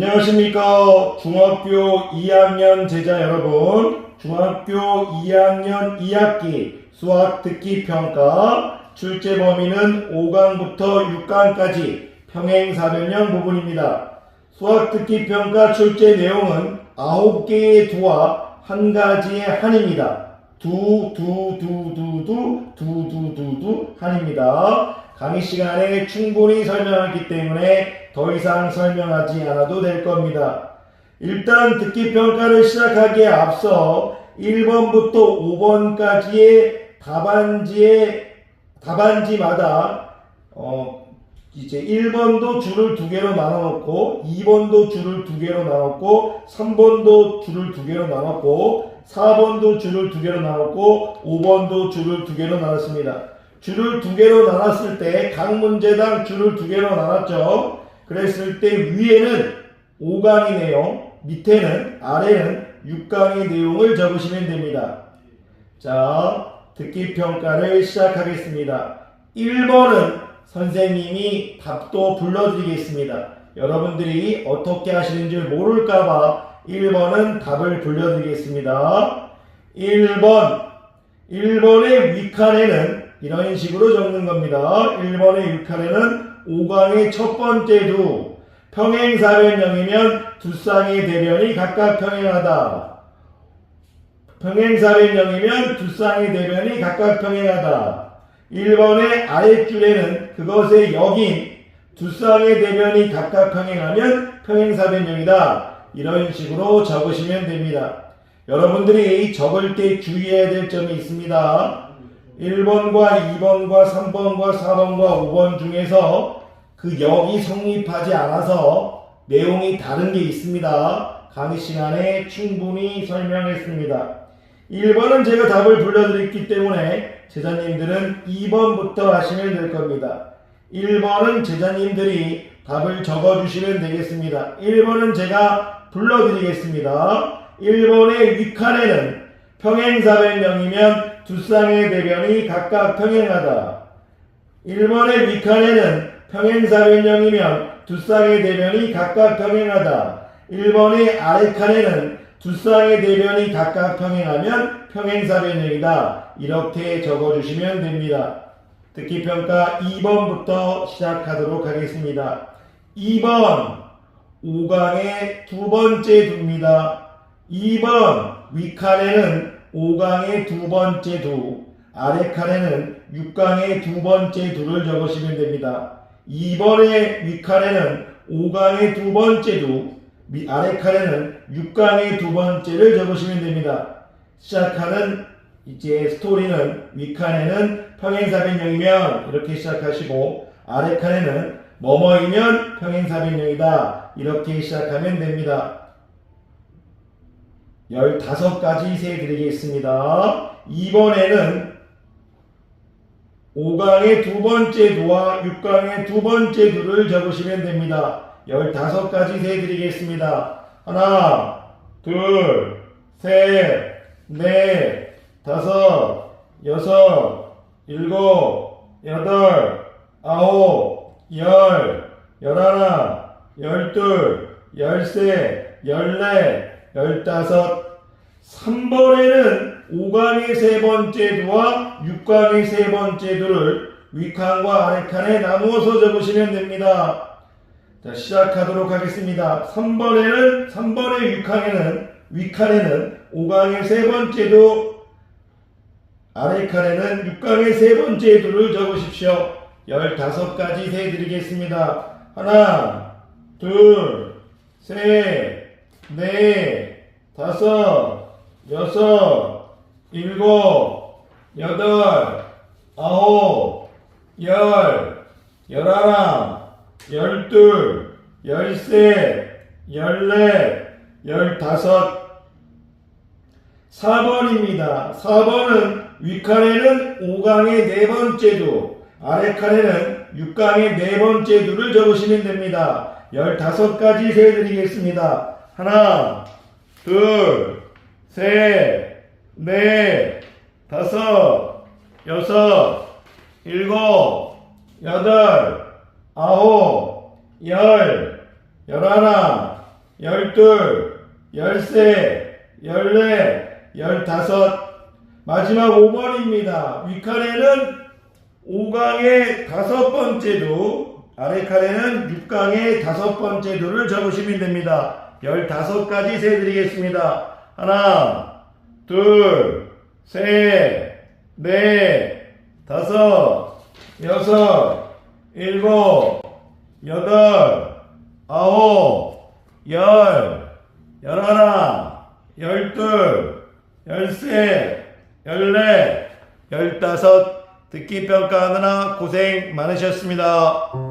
안녕하십니까. 중학교 2학년 제자 여러분. 중학교 2학년 2학기 수학 듣기 평가 출제 범위는 5강부터 6강까지 평행 사변형 부분입니다. 수학 듣기 평가 출제 내용은 9개의 두와 한 가지의 한입니다. 두, 두, 두, 두, 두, 두, 두, 두, 두, 한입니다. 강의 시간에 충분히 설명했기 때문에 더 이상 설명하지 않아도 될 겁니다. 일단 듣기 평가를 시작하기에 앞서 1번부터 5번까지의 답안지의 답안지마다 어 이제 1번도 줄을 두 개로 나눠 놓고 2번도 줄을 두 개로 나눴고 3번도 줄을 두 개로 나눴고 4번도 줄을 두 개로 나눴고 5번도 줄을 두 개로 나눴습니다. 줄을 두 개로 나눴을 때 각 문제당 줄을 두 개로 나눴죠. 그랬을 때 위에는 5강의 내용, 밑에는 아래는 6강의 내용을 적으시면 됩니다. 자, 듣기 평가를 시작하겠습니다. 1번은 선생님이 답도 불러드리겠습니다. 여러분들이 어떻게 하시는지 모를까봐 1번은 답을 불러드리겠습니다. 1번. 1번의 위칸에는 이런 식으로 적는 겁니다. 1번의 위칸에는 5강의 첫 번째 두. 평행사변형이면 두 쌍의 대변이 각각 평행하다. 평행사변형이면 두 쌍의 대변이 각각 평행하다. 1번의 아랫줄에는 그것의 역인 두 쌍의 대변이 각각 평행하면 평행사변형이다. 이런 식으로 적으시면 됩니다. 여러분들이 적을 때 주의해야 될 점이 있습니다. 1번과 2번과 3번과 4번과 5번 중에서 그 역이 성립하지 않아서 내용이 다른 게 있습니다. 강의 시간에 충분히 설명했습니다. 1번은 제가 답을 불러드렸기 때문에 제자님들은 2번부터 하시면 될 겁니다. 1번은 제자님들이 답을 적어주시면 되겠습니다. 1번은 제가 불러드리겠습니다. 1번의 위칸에는 평행사변형이면 두 쌍의 대변이 각각 평행하다. 1번의 위칸에는 평행사변형이면 두 쌍의 대변이 각각 평행하다. 1번의 아래칸에는 두 쌍의 대변이 각각 평행하면 평행사변형이다. 이렇게 적어주시면 됩니다. 듣기 평가 2번부터 시작하도록 하겠습니다. 2번 5강의 두 번째 두입니다. 2번 위칸에는 5강의 두 번째 두, 아래 칸에는 6강의 두 번째 두를 적으시면 됩니다. 2번의 위칸에는 5강의 두 번째 두, 아래 칸에는 6강의 두 번째를 적으시면 됩니다. 시작하는 이제 스토리는 위칸에는 평행사변형이면 이렇게 시작하시고 아래 칸에는 뭐뭐이면 평행사변형이다 이렇게 시작하면 됩니다. 15가지 세 드리겠습니다. 이번에는 5강의 두 번째 두와 6강의 두 번째 두를 적으시면 됩니다. 15가지 세 드리겠습니다. 하나, 둘, 셋, 넷, 다섯, 여섯, 일곱, 여덟, 아홉, 열, 열하나, 열둘, 열세, 열네, 열다섯, 3번에는 5강의 세 번째 두와 6강의 세 번째 두를 위칸과 아래칸에 나누어서 적으시면 됩니다. 자, 시작하도록 하겠습니다. 3번에는, 3번의 6칸에는, 위칸에는 5강의 세 번째 두, 아래칸에는 6강의 세 번째 두를 적으십시오. 15가지 세 드리겠습니다. 하나, 둘, 셋, 넷, 다섯, 여섯, 일곱, 여덟, 아홉, 열, 열하나, 열둘, 열세, 열넷, 열다섯, 4번입니다. 4번은 위칸에는 5강의 네 번째 두, 아래칸에는 6강의 네 번째 두를 적으시면 됩니다. 15가지 세드리겠습니다. 하나, 둘, 셋, 넷, 다섯, 여섯, 일곱, 여덟, 아홉, 열, 열하나, 열둘, 열세, 열네, 열다섯. 마지막 5번입니다. 위칸에는 5강의 다섯 번째 두, 아래 칸에는 6강의 다섯 번째 두를 적으시면 됩니다. 15가지 세 드리겠습니다. 하나, 둘, 셋, 넷, 다섯, 여섯, 일곱, 여덟, 아홉, 열, 열하나, 열둘, 열세, 열네, 열다섯 듣기 평가하느라 고생 많으셨습니다.